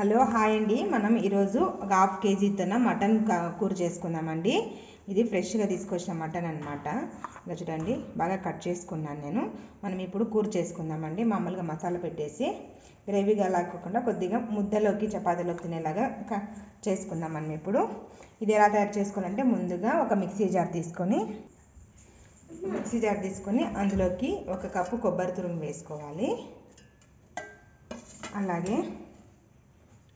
Hello hi అండి. మనం ఈరోజు ఒక హాఫ్ కేజీతోన మటన్ కూర చేసుకుందామండి. ఇది ఫ్రెష్గా తీసుకొచ్చిన మటన్ అనమాట ఇలా చూడండి బాగా కట్ చేసుకున్నాను నేను. మనం ఇప్పుడు కూర చేసుకుందామండి. మామూలుగా మసాలా పెట్టేసి గ్రేవీగా లాక్కోకుండా కొద్దిగా ముద్దలోకి చపాతీలోకి తినేలాగా చేసుకుందాం మనం ఇప్పుడు. ఇది ఎలా తయారు చేసుకోవాలంటే ముందుగా ఒక మిక్సీ జార్ తీసుకొని మిక్సీ జార్ తీసుకొని అందులోకి ఒక కప్పు కొబ్బరి తురుము వేసుకోవాలి. అలాగే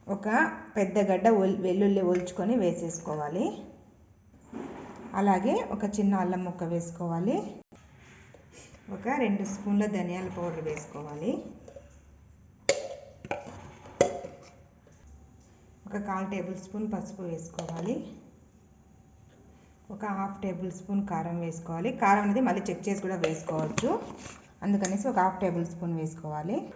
ఒక పెద్ద గడ్డ వెల్లుల్లి ఒలుచుకొని వేసేసుకోవాలి. అలాగే ఒక చిన్న అల్లం ముక్క వేసుకోవాలి. ఒక రెండు స్పూన్ల ధనియాల పౌడర్ వేసుకోవాలి. ఒక కాల్ టేబుల్ స్పూన్ పసుపు వేసుకోవాలి. ఒక హాఫ్ టేబుల్ స్పూన్ కారం వేసుకోవాలి. కారం అనేది మళ్ళీ చెక్ చేసి కూడా వేసుకోవచ్చు. అందుకనేసి ఒక హాఫ్ టేబుల్ స్పూన్ వేసుకోవాలి.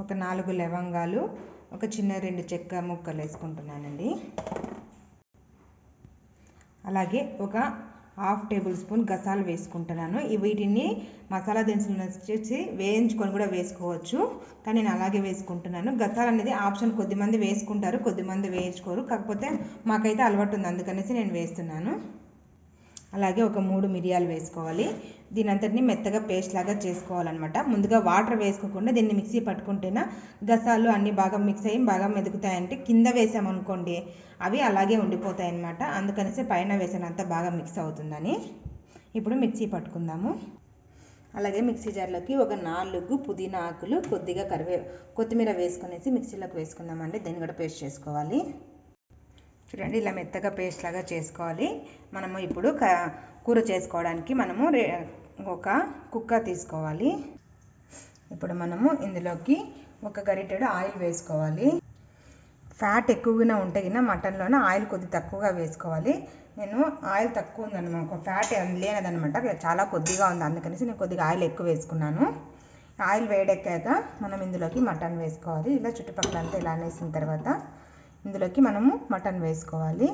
ఒక నాలుగు లవంగాలు ఒక చిన్న రెండు చెక్క ముక్కలు వేసుకుంటున్నానండి. అలాగే ఒక హాఫ్ టేబుల్ స్పూన్ గసాలు వేసుకుంటున్నాను. వీటిని మసాలా దినుసులు వచ్చేసి వేయించుకొని కూడా వేసుకోవచ్చు. కానీ నేను అలాగే వేసుకుంటున్నాను. గసాలు అనేది ఆప్షన్ కొద్దిమంది వేసుకుంటారు కొద్దిమంది వేయించుకోరు. కాకపోతే మాకైతే అలవాటు ఉంది. అందుకనేసి నేను వేస్తున్నాను. అలాగే ఒక మూడు మిరియాలు వేసుకోవాలి. దీని అంతటిని మెత్తగా పేస్ట్ లాగా చేసుకోవాలన్నమాట. ముందుగా వాటర్ వేసుకోకుండా దీన్ని మిక్సీ పట్టుకుంటేనా గసాలు అన్నీ బాగా మిక్స్ అయ్యి బాగా మెదుకుతాయంటే కింద వేసామనుకోండి అవి అలాగే ఉండిపోతాయి అన్నమాట అందుకనేసి పైన వేసినంత బాగా మిక్స్ అవుతుందని ఇప్పుడు మిక్సీ పట్టుకుందాము. అలాగే మిక్సీ జార్లోకి ఒక నాలుగు పుదీనా ఆకులు కొద్దిగా కరివే కొత్తిమీర వేసుకునేసి మిక్సీలోకి వేసుకుందామండి. దీన్ని కూడా పేస్ట్ చేసుకోవాలి. చూడండి ఇలా మెత్తగా పేస్ట్ లాగా చేసుకోవాలి. మనము ఇప్పుడు క కూర చేసుకోవడానికి మనము ఒక కుక్క తీసుకోవాలి. ఇప్పుడు మనము ఇందులోకి ఒక గరిటెడు ఆయిల్ వేసుకోవాలి. ఫ్యాట్ ఎక్కువగా ఉంటే కింద మటన్లోనే ఆయిల్ కొద్ది తక్కువగా వేసుకోవాలి. నేను ఆయిల్ తక్కువ ఉందన్నమాట ఫ్యాట్ లేనదనమాట చాలా కొద్దిగా ఉంది. అందుకనేసి నేను కొద్దిగా ఆయిల్ ఎక్కువ వేసుకున్నాను. ఆయిల్ వేడెక్కాక మనం ఇందులోకి మటన్ వేసుకోవాలి. ఇలా చుట్టుపక్కల అంతా ఇలా అనేసిన తర్వాత ఇందులోకి మనము మటన్ వేసుకోవాలి.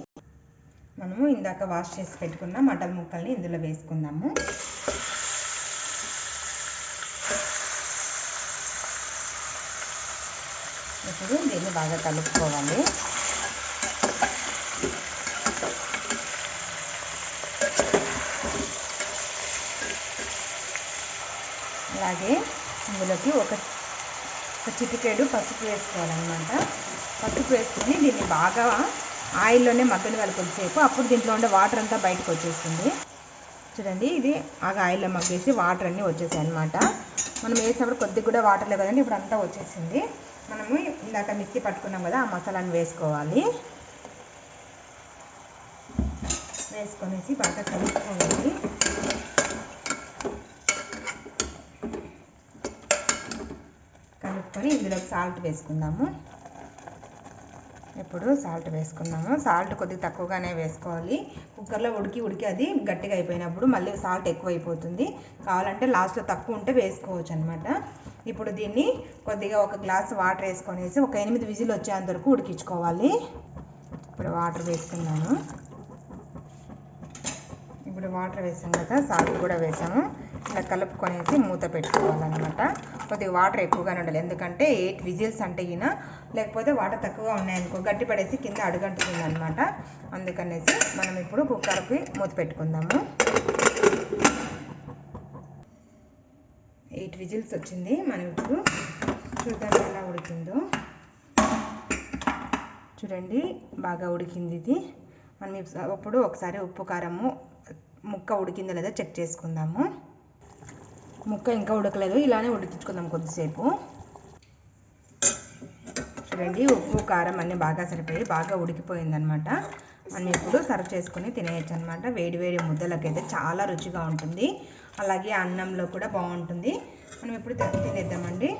మనము ఇందాక వాష్ చేసి పెట్టుకున్న మటన్ ముక్కల్ని ఇందులో వేసుకుందాము. ఇప్పుడు దీన్ని బాగా కలుపుకోవాలి. అలాగే ఇందులోకి ఒక ఒక చిటికేడు పసుపు వేసుకోవాలన్నమాట. పసుపు వేసుకొని దీన్ని బాగా ఆయిల్లోనే మగ్గనివ్వాలి కొద్దిసేపు అప్పుడు దీంట్లో ఉండే వాటర్ అంతా బయటకు వచ్చేస్తుంది. చూడండి ఇది బాగా ఆయిల్లో మగ్గేసి వాటర్ అన్నీ వచ్చేసాయి అనమాట మనం వేసినప్పుడు కొద్దిగా కూడా వాటర్ లేదు కదండి ఇప్పుడు అంతా వచ్చేసింది. మనము ఇందాక మిక్సీ పట్టుకున్నాం కదా ఆ మసాలాను వేసుకోవాలి. వేసుకొనేసి బాగా కలుపుకోవాలి. కలుపుకొని ఇందులోకి సాల్ట్ వేసుకుందాము. ఇప్పుడు సాల్ట్ వేసుకున్నాము సాల్ట్ కొద్దిగా తక్కువగానే వేసుకోవాలి. కుక్కర్లో ఉడికి ఉడికి అది గట్టిగా అయిపోయినప్పుడు మళ్ళీ సాల్ట్ ఎక్కువ అయిపోతుంది కావాలంటే లాస్ట్లో తక్కువ ఉంటే వేసుకోవచ్చు అనమాట ఇప్పుడు దీన్ని కొద్దిగా ఒక గ్లాస్ వాటర్ వేసుకొనేసి ఒక ఎనిమిది విజిల్ వచ్చేంత వరకు ఉడికించుకోవాలి. ఇప్పుడు వాటర్ వేసుకున్నాను. ఇప్పుడు వాటర్ వేసాం కదా సాల్ట్ కూడా వేసాము. ఇలా కలుపుకొనేసి మూత పెట్టుకోవాలన్నమాట. కొద్దిగా వాటర్ ఎక్కువగానే ఉండాలి. ఎందుకంటే ఎయిట్ విజిల్స్ అంటే ఈయన లేకపోతే వాటర్ తక్కువగా ఉన్నాయనుకో గట్టి పడేసి కింద అడుగంటుంది అనమాట అందుకనేసి మనం ఇప్పుడు కుక్కర్కి మూత పెట్టుకుందాము. ఎయిట్ విజిల్స్ వచ్చింది. మనం ఇప్పుడు చూద్దాం ఎలా ఉడికిందో. చూడండి బాగా ఉడికింది ఇది. మనం ఇప్పుడు అప్పుడు ఒకసారి ఉప్పు కారము ముక్క ఉడికిందో లేదో చెక్ చేసుకుందాము. ముక్క ఇంకా ఉడకలేదు. ఇలానే ఉడికించుకుందాం కొద్దిసేపు. చూడండి ఉప్పు కారం అన్నీ బాగా సరిపోయి బాగా ఉడికిపోయిందనమాట మనం ఇప్పుడు సర్వ్ చేసుకుని తినేయచ్చు అనమాట వేడి వేడి ముద్దలకైతే చాలా రుచిగా ఉంటుంది. అలాగే అన్నంలో కూడా బాగుంటుంది. మనం ఇప్పుడు తినేద్దామండి.